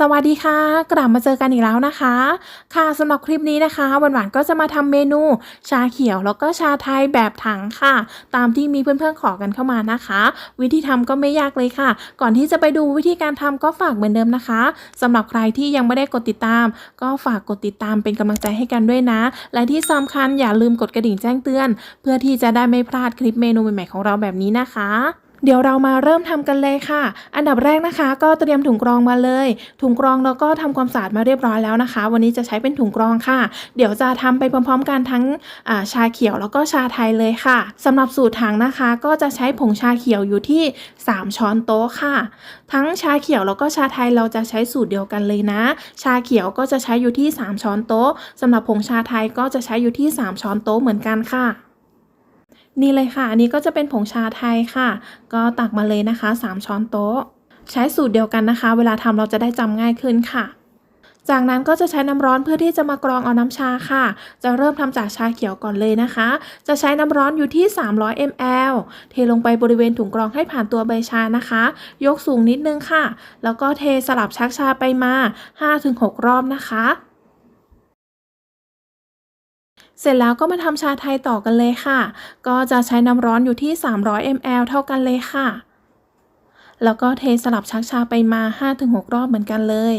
สวัสดีค่ะ กลับมาเจอกันอีกแล้วนะคะ ค่ะสำหรับคลิปนี้นะคะหวานๆก็จะมาทำเมนู ชาเขียวแล้วก็ชาไทยแบบถังค่ะ ตามที่มีเพื่อนๆขอกันเข้ามานะคะ วิธีทำก็ไม่ยากเลยค่ะ ก่อนที่จะไปดูวิธีการทำก็ฝากเหมือนเดิมนะคะสำหรับใครที่ยังไม่ได้กดติดตาม ก็ฝากกดติดตามเป็นกำลังใจให้กันด้วยนะ และที่สำคัญอย่าลืมกดกระดิ่งแจ้งเตือน เพื่อที่จะได้ไม่พลาดคลิปเมนูใหม่ๆของเราแบบนี้นะคะ เดี๋ยวเรามาเริ่มทำกันเลยค่ะ อันดับแรกนะคะ ก็เตรียมถุงกรองมาเลย ถุงกรองเราก็ทำความสะอาดมาเรียบร้อยแล้วนะคะ วันนี้จะใช้เป็นถุงกรองค่ะ เดี๋ยวจะทำไปพร้อมๆ กันทั้งาชาเขียวแล้วก็ชาไทยเลยค่ะสำหรับสูตรถังนะคะ ก็จะใช้ผงชาเขียวอยู่ที่ 3 ช้อนโต๊ะค่ะ ทั้งชาเขียวแล้วก็ชาไทยเราจะใช้สูตรเดียวกันเลยนะ ชาเขียวก็จะใช้อยู่ที่ 3 ช้อนโต๊ะสำหรับผงชาไทยก็จะใช้อยู่ที่ 3 ช้อนโต๊ะเหมือนกันค่ะ นี่เลยค่ะ อันนี้ก็จะเป็นผงชาไทยค่ะ ก็ตักมาเลยนะคะ 3 ช้อนโต๊ะ ใช้สูตรเดียวกันนะคะ เวลาทำเราจะได้จำง่ายขึ้นค่ะ จากนั้นก็จะใช้น้ำร้อนเพื่อที่จะมากรองเอาน้ำชาค่ะ จะเริ่มทำจากชาเขียวก่อนเลยนะคะ จะใช้น้ำร้อนอยู่ที่ 300 ml เทลงไปบริเวณถุงกรองให้ผ่านตัวใบชานะคะ ยกสูงนิดนึงค่ะ แล้วก็เทสลับชักชาไปมา 5-6 รอบนะคะ เสร็จแล้วก็มาทำชาไทยต่อกันเลยค่ะ ก็จะใช้น้ำร้อนอยู่ที่ 300 ml เท่ากันเลยค่ะ แล้วก็เทสลับชักชาไปมา 5-6 รอบเหมือนกันเลย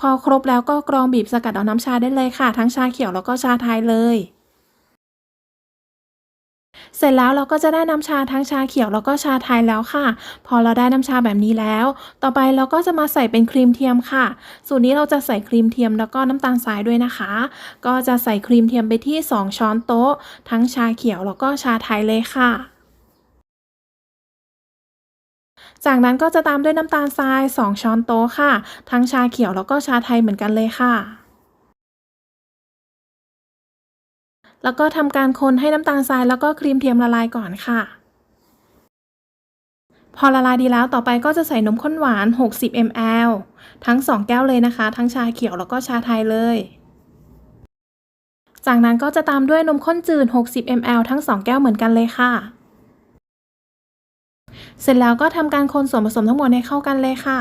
พอครบแล้วก็กรองบีบสกัดเอาน้ำชาได้เลยค่ะ ทั้งชาเขียวแล้วก็ชาไทยเลย เสร็จแล้วเราก็จะได้น้ำชาทั้งชาเขียวแล้วก็ชาไทยแล้วค่ะ พอเราได้น้ำชาแบบนี้แล้ว ต่อไปเราก็จะมาใส่เป็นครีมเทียมค่ะ สูตรนี้เราจะใส่ครีมเทียมแล้วก็น้ำตาลทรายด้วยนะคะ ก็จะใส่ครีมเทียมไปที่ 2 ช้อนโต๊ะ ทั้งชาเขียวแล้วก็ชาไทยเลยค่ะจากนั้นก็จะตามด้วยน้ำตาลทราย 2 ช้อนโต๊ะค่ะ ทั้งชาเขียวแล้วก็ชาไทยเหมือนกันเลยค่ะ แล้วก็ทำการคนให้น้ำตาลทรายแล้วก็ครีมเทียมละลายก่อนค่ะ พอละลายดีแล้วต่อไปก็จะใส่นมข้นหวาน 60 ml ทั้ง 2 แก้วเลยนะคะ ทั้งชาเขียวแล้วก็ชาไทยเลย จากนั้นก็จะตามด้วยนมข้นจืด 60 ml ทั้ง 2 แก้วเหมือนกันเลยค่ะ เสร็จแล้วก็ทำการคนส่วนผสมทั้งหมดให้เข้ากันเลยค่ะ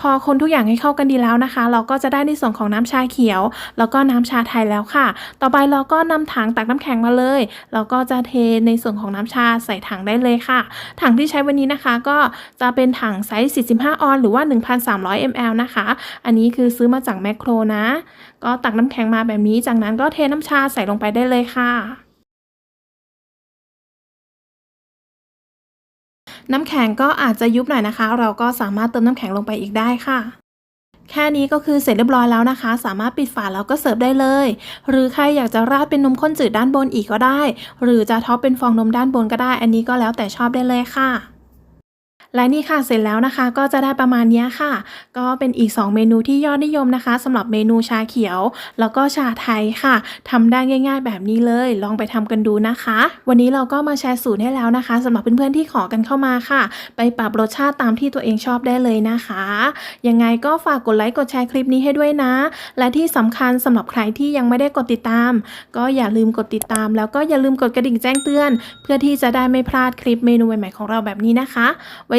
พอคนทุกอย่างให้เข้ากันดีแล้วนะคะ เราก็จะได้ในส่วนของน้ำชาเขียว แล้วก็น้ำชาไทยแล้วค่ะ ต่อไปเราก็นำถังตักน้ำแข็งมาเลยแล้วก็จะเทในส่วนของน้ำชาใส่ถังได้เลยค่ะ ถังที่ใช้วันนี้นะคะก็จะเป็นถังไซส์ 45 ออนหรือว่า 1,300 ml นะคะ อันนี้คือซื้อมาจากแมคโครนะ ก็ตักน้ำแข็งมาแบบนี้ จากนั้นก็เทน้ำชาใส่ลงไปได้เลยค่ะ น้ำแข็งก็อาจจะยุบหน่อยนะคะ เราก็สามารถเติมน้ำแข็งลงไปอีกได้ค่ะ แค่นี้ก็คือเสร็จเรียบร้อยแล้วนะคะ สามารถปิดฝาแล้วก็เสิร์ฟได้เลย หรือใครอยากจะราดเป็นนมข้นจืดด้านบนอีกก็ได้ หรือจะท็อปเป็นฟองนมด้านบนก็ได้ อันนี้ก็แล้วแต่ชอบได้เลยค่ะ และนี่ค่ะเสร็จแล้วนะคะ ก็จะได้ประมาณนี้ค่ะ ก็เป็นอีก 2 เมนูที่ยอดนิยมนะคะสำหรับเมนูชาเขียว แล้วก็ชาไทยค่ะทำได้ง่าย ๆ แบบนี้เลย ลองไปทำกันดูนะคะ วันนี้เราก็มาแชร์สูตรให้แล้วนะคะสำหรับเพื่อนๆที่ขอกันเข้ามาค่ะ ไปปรับรสชาติตามที่ตัวเองชอบได้เลยนะคะ ยังไงก็ฝากกดไลค์กดแชร์คลิปนี้ให้ด้วยนะ และที่สำคัญสำหรับใครที่ยังไม่ได้กดติดตาม ก็อย่าลืมกดติดตาม แล้วก็อย่าลืมกดกระดิ่งแจ้งเตือน เพื่อที่จะได้ไม่พลาดคลิปเมนูใหม่ๆของเราแบบนี้นะคะ ไว้